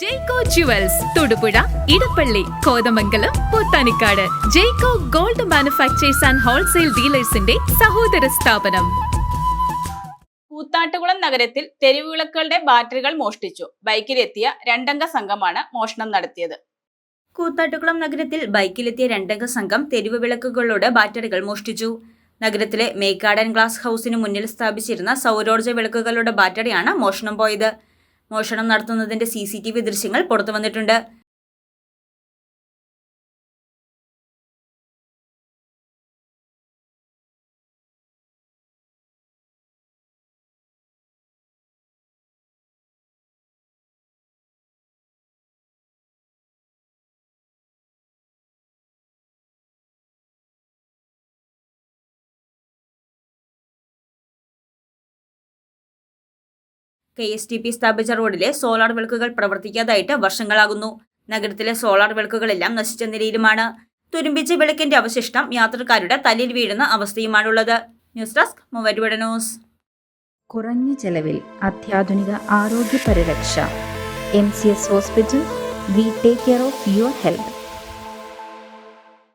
Jayco jewels Thodupuzha Edappally Kothamangalam Pothanicad Jayco gold manufacturers and wholesale ഡീലേഴ്സിന്റെ സഹോദര സ്ഥാപനം. കൂത്താട്ടുകുളം നഗരത്തിൽ തെരുവുവിളക്കുകളുടെ ബാറ്ററികൾ മോഷ്ടിച്ചു. ബൈക്കിലെത്തിയ രണ്ടംഗ സംഘമാണ് മോഷണം നടത്തിയത്. കൂത്താട്ടുകുളം നഗരത്തിൽ ബൈക്കിലെത്തിയ രണ്ടംഗ സംഘം തെരുവ് വിളക്കുകളുടെ ബാറ്ററികൾ മോഷ്ടിച്ചു. നഗരത്തിലെ മേക്കാടൻ ഗ്ലാസ് ഹൌസിന് മുന്നിൽ സ്ഥാപിച്ചിരുന്ന സൗരോർജ വിളക്കുകളുടെ ബാറ്ററിയാണ് മോഷണം പോയത്. മോഷണം നടത്തുന്നതിന്റെ സി ദൃശ്യങ്ങൾ പുറത്തു കെ എസ് ടി പി സ്ഥാപിച്ച റോഡിലെ സോളാർ വിളക്കുകൾ പ്രവർത്തിക്കാതായിട്ട് വർഷങ്ങളാകുന്നു. നഗരത്തിലെ സോളാർ വിളക്കുകളെല്ലാം നശിച്ച നിലയിലുമാണ്. തുരുമ്പിച്ച വിളക്കിന്റെ അവശിഷ്ടം യാത്രക്കാരുടെ തലയിൽ വീഴുന്ന അവസ്ഥയുമാണുള്ളത്. News desk Muvattupuzha news. കുറഞ്ഞ ചെലവിൽ അത്യാധുനിക ആരോഗ്യ പരിരക്ഷ M C S hospital we take care of your health